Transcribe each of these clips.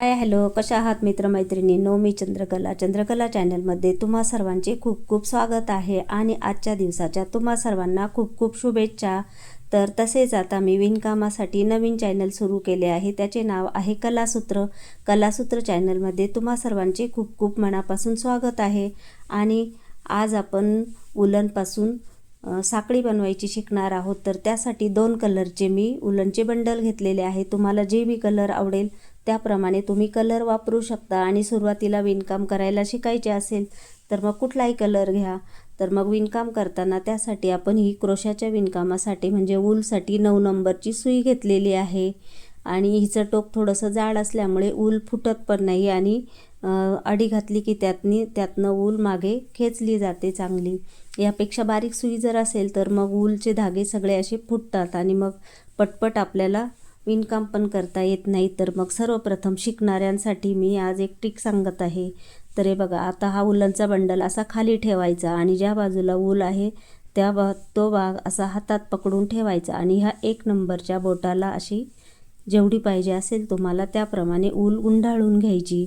Hi hello. कशा आहात मित्रमैत्रिणी नो मी चंद्रकला. चंद्रकला चॅनलमध्ये तुम्हा सर्वांचे खूप खूप स्वागत आहे आणि आजच्या दिवसाच्या तुम्हा सर्वांना खूप खूप शुभेच्छा. तर तसेच आता मी विणकामासाठी नवीन चॅनल सुरू केले आहे. त्याचे नाव आहे कलासूत्र. कलासूत्र चॅनलमध्ये तुम्हा सर्वांचे खूप खूप मनापासून स्वागत आहे. आणि आज आपण उलनपासून साखळी बनवायची शिकणार आहोत. तर त्यासाठी दोन कलरचे मी उलनचे बंडल घेतलेले आहे. तुम्हाला जे बी कलर आवडेल त्याप्रमाणे तुम्ही कलर वापरू शकता आणि सुरुवातीला विणकाम करायला शिकायचे असेल तर मग कुठलाही कलर घ्या. तर मग विणकाम करताना त्यासाठी आपण ही क्रोशाच्या विणकामासाठी म्हणजे ऊलसाठी नऊ नंबरची सुई घेतलेली आहे. आणि हिचं टोक थोडंसं जाड असल्यामुळे ऊल फुटत पण नाही आणि अडी घातली की त्यातनी त्यातनं ऊल मागे खेचली जाते चांगली. यापेक्षा बारीक सुई जर असेल तर मग ऊलचे धागे सगळे असे फुटतात आणि मग पटपट आपल्याला विणकाम पण करता येत नाही. तर मग सर्वप्रथम शिकणाऱ्यांसाठी मी आज एक ट्रिक सांगत आहे. तर हे बघा आता हा उलनचा बंडल असा खाली ठेवायचा आणि ज्या बाजूला ऊल आहे त्या बा तो भाग असा हातात पकडून ठेवायचा आणि ह्या एक नंबरच्या बोटाला अशी जेवढी पाहिजे असेल तुम्हाला त्याप्रमाणे ऊल गुंडाळून घ्यायची.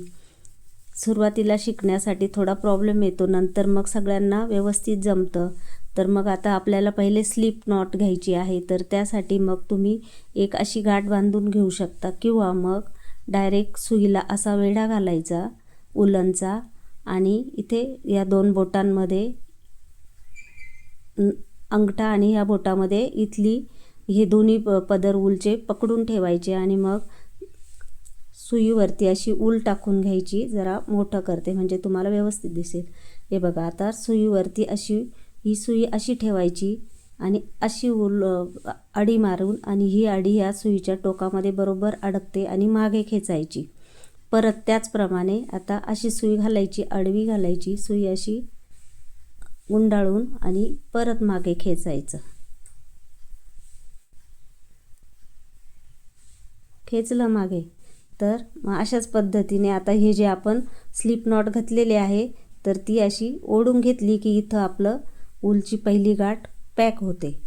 सुरुवातीला शिकण्यासाठी थोडा प्रॉब्लेम येतो नंतर मग सगळ्यांना व्यवस्थित जमतं. तर मग आता आपल्याला पहिले स्लिप नॉट घ्यायची आहे तर त्यासाठी मग तुम्ही एक अशी गाठ बांधून घेऊ शकता. किंवा मग डायरेक्ट सुईला असा वेढा घालायचा उलनचा आणि इथे या दोन बोटांमध्ये अंगठा आणि ह्या बोटामध्ये इथली हे दोन्ही प पदर उलचे पकडून ठेवायचे आणि मग सुईवरती अशी ऊल टाकून घ्यायची. जरा मोठं करते म्हणजे तुम्हाला व्यवस्थित दिसेल. हे बघा आता सुईवरती अशी ही सुई अशी ठेवायची आणि अशी उल अडी मारून आणि ही अडी या सुईच्या टोकामध्ये बरोबर अडकते आणि मागे खेचायची. परत त्याचप्रमाणे आता अशी सुई घालायची आडवी घालायची सुई अशी गुंडाळून आणि परत मागे खेचायचं. खेचलं मागे. तर मग अशाच पद्धतीने आता हे जे आपण स्लिप नॉट घातलेले आहे तर ती अशी ओढून घेतली की इथं आपलं उलची पहिली गाठ पॅक होते.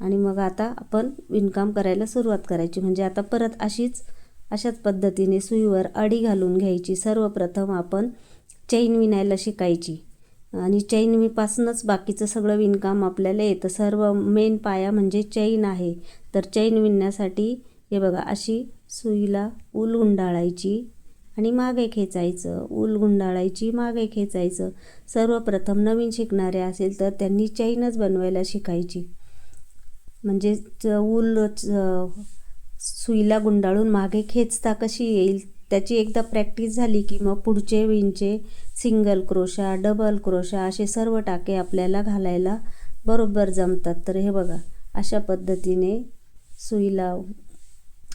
आणि मग आता आपण विणकाम करायला सुरुवात करायची. म्हणजे आता परत अशीच अशाच पद्धतीने सुईवर अडी घालून घ्यायची. सर्वप्रथम आपण चैन विणायला शिकायची. आणि चैन विपासूनच बाकीचं सगळं विणकाम आपल्याला येतं. सर्व मेन पाया म्हणजे चैन आहे. तर चैन विणण्यासाठी हे बघा अशी सुईला ऊल गुंडाळायची. आणि मागे खेचायचं ऊल गुंडाळायची मागे खेचायचं. सर्वप्रथम नवीन शिकणारे असेल तर त्यांनी चैनच बनवायला शिकायची. म्हणजे च- ऊल च- सुईला गुंडाळून मागे खेचता कशी येईल त्याची एकदा प्रॅक्टिस झाली की मग पुढचे विणचे सिंगल क्रोशा डबल क्रोशा असे सर्व टाके आपल्याला घालायला बरोबर जमतात. तर हे बघा अशा पद्धतीने सुईला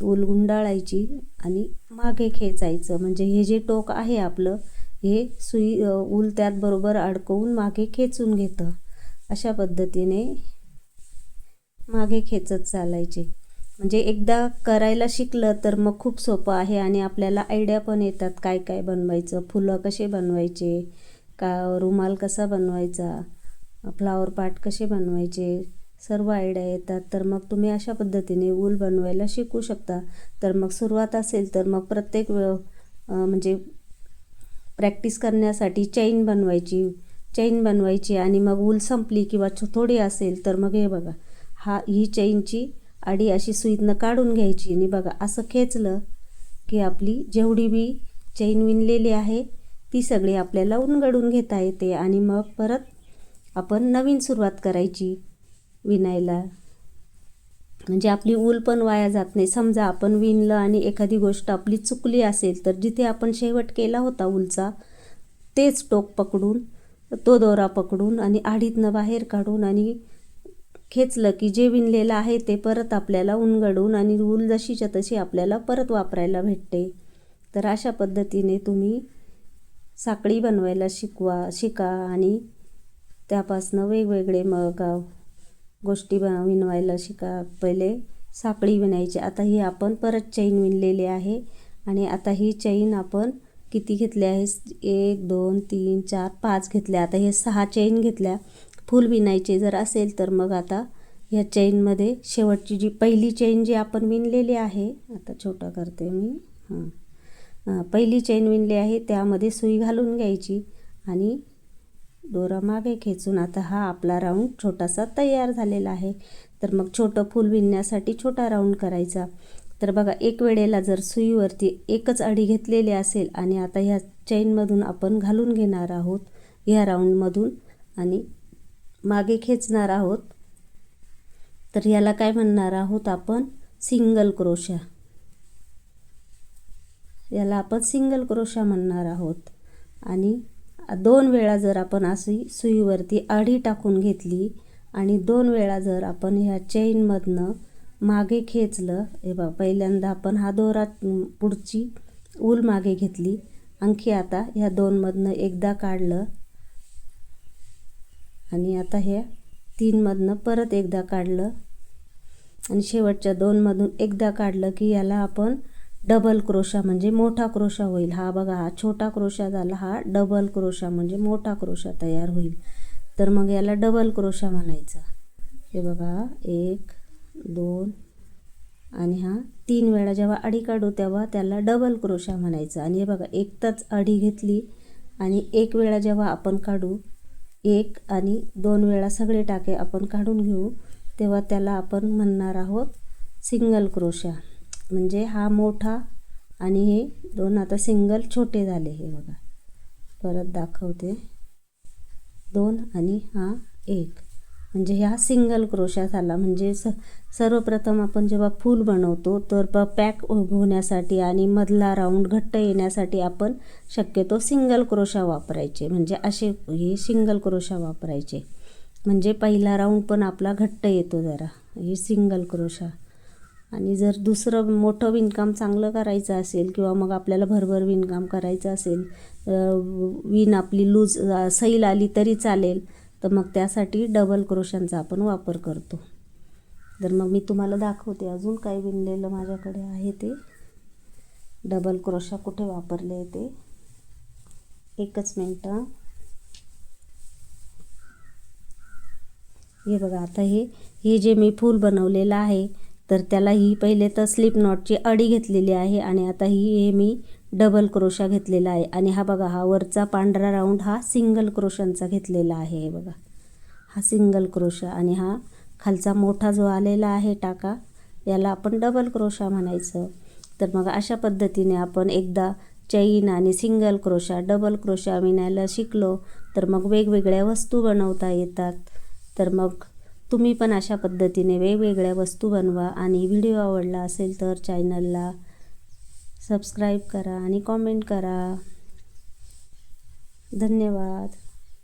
ऊल गुंडाळायची आणि मागे खेचायचं. म्हणजे हे जे टोक आहे आपलं हे सुई ऊल त्यात बरोबर अडकवून मागे खेचून घेतं. अशा पद्धतीने मागे खेचत चालायचे. म्हणजे एकदा करायला शिकलं तर मग खूप सोपं आहे आणि आपल्याला आयडिया पण येतात काय काय बनवायचं फुलं कसे बनवायचे का रुमाल कसा बनवायचा फ्लावर पाट कसे बनवायचे सर्व आयडिया येतात. तर मग तुम्ही अशा पद्धतीने ऊल बनवायला शिकू शकता. तर मग सुरुवात असेल तर मग प्रत्येक वेळ म्हणजे प्रॅक्टिस करण्यासाठी चैन बनवायची चैन बनवायची आणि मग ऊल संपली किंवा थोडी असेल तर मग हे बघा हा ही चैनची आडी अशी सुईतनं काढून घ्यायची आणि बघा असं खेचलं की आपली जेवढी बी चैन विणलेली आहे ती सगळी आपल्याला उनगडून घेता येते आणि मग परत आपण नवीन सुरुवात करायची. विणायला. म्हणजे आपली ऊल पण वाया जात नाही. समजा आपण विणलं आणि एखादी गोष्ट आपली चुकली असेल तर जिथे आपण शेवट केला होता ऊलचा तेच टोक पकडून तो दोरा पकडून आणि आडीतनं बाहेर काढून आणि खेचलं की जे विणलेलं आहे ते परत आपल्याला उनगडून आणि ऊल जशीच्या तशी आपल्याला परत वापरायला भेटते. तर अशा पद्धतीने तुम्ही साखळी बनवायला शिकवा शिका आणि त्यापासनं वेगवेगळे मग गोष्टी बन विणवायला शिका. पहिले साखळी विणायची. आता ही आपण परत चैन विणलेली आहे. आणि आता ही चैन आपण किती घेतली आहे एक दोन तीन चार पाच घेतल्या. आता हे सहा चैन घेतल्या. फूल विणायचे जर असेल तर मग आता ह्या चैनमध्ये शेवटची जी पहिली चैन जी आपण विणलेली आहे आता छोटा करते मी. हां. पहिली चैन विणली आहे त्यामध्ये सुई घालून घ्यायची. आणि दोरा मागे खेचून आता हा आपला राऊंड छोटासा तयार झालेला आहे. तर मग छोटं फूल विणण्यासाठी छोटा राऊंड करायचा. तर बघा एक वेळेला जर सुईवरती एकच अडी घेतलेली असेल आणि आता ह्या चैनमधून आपण घालून घेणार आहोत. ह्या राऊंडमधून आणि मागे खेचणार आहोत. तर याला काय म्हणणार आहोत आपण? सिंगल क्रोशा याला आपण सिंगल क्रोशा म्हणणार आहोत. आणि दोन वेळा जर आपण अशी सुईवरती आडी टाकून घेतली आणि दोन वेळा जर आपण ह्या चेनमधनं मागे खेचलं हे बा पहिल्यांदा आपण हा दोरा पुढची ऊल मागे घेतली. आणखी आता ह्या दोनमधनं एकदा काढलं. आणि आता ह्या तीनमधनं परत एकदा काढलं. आणि शेवटच्या दोनमधून एकदा काढलं की याला आपण डबल क्रोशा म्हणजे मोठा क्रोशा होईल. हा बघा हा छोटा क्रोशा झाला हा डबल क्रोशा म्हणजे मोठा क्रोशा तयार होईल. तर मग याला डबल क्रोशा म्हणायचा. हे बघा एक दोन आणि हा तीन वेळा जेव्हा अडी काढू तेव्हा त्याला डबल क्रोशा म्हणायचं. आणि हे बघा एकदाच अडी घेतली आणि एक वेळा जेव्हा आपण काढू एक आणि दोन वेळा सगळे टाके आपण काढून घेऊ तेव्हा त्याला आपण म्हणणार आहोत सिंगल क्रोशा. म्हणजे हा मोठा आणि हे दोन आता सिंगल छोटे झाले हे बघा. परत दाखवते. दोन आणि हा एक. म्हणजे ह्या सिंगल क्रोशा झाला म्हणजे स सर्वप्रथम आपण जेव्हा फूल बनवतो तर प पॅक होण्यासाठी आणि मधला राऊंड घट्ट येण्यासाठी आपण शक्यतो सिंगल क्रोशा वापरायचे. म्हणजे असे हे सिंगल क्रोशा वापरायचे. म्हणजे पहिला राऊंड पण आपला घट्ट येतो जरा. हे सिंगल क्रोशा. आणि जर दुसरं मोठं विणकाम चांगलं करायचं असेल किंवा मग आपल्याला भरभर विणकाम करायचं असेल विण आपली लूज सैल आली तरी चालेल तर मग त्यासाठी डबल क्रोशांचा आपण वापर करतो. तर मग मी तुम्हाला दाखवते अजून काय विणलेलं माझ्याकडे आहे ते. डबल क्रोशा कुठे वापरले ते? एकच मिनटं हे बघा आता हे हे जे मी फूल बनवलेलं आहे तर त्याला ही पहिले तर स्लिप नॉटची अडी घेतलेली आहे आणि आता ही हे मी डबल क्रोशा घेतलेला आहे. आणि हा बघा हा वरचा पांढरा राऊंड हा सिंगल क्रोशांचा घेतलेला आहे बघा. हा सिंगल क्रोशा आणि हा खालचा मोठा जो आलेला आहे टाका याला आपण डबल क्रोशा म्हणायचं. तर मग अशा पद्धतीने आपण एकदा चैन आणि सिंगल क्रोशा डबल क्रोशा विणायला शिकलो. तर मग वेगवेगळ्या वस्तू बनवता येतात. तर मग तुम्ही पण अशा पद्धतीने वेगवेगळ्या वस्तू बनवा आणि व्हिडिओ आवडला असेल तर चॅनलला सबस्क्राईब करा आणि कॉमेंट करा. धन्यवाद.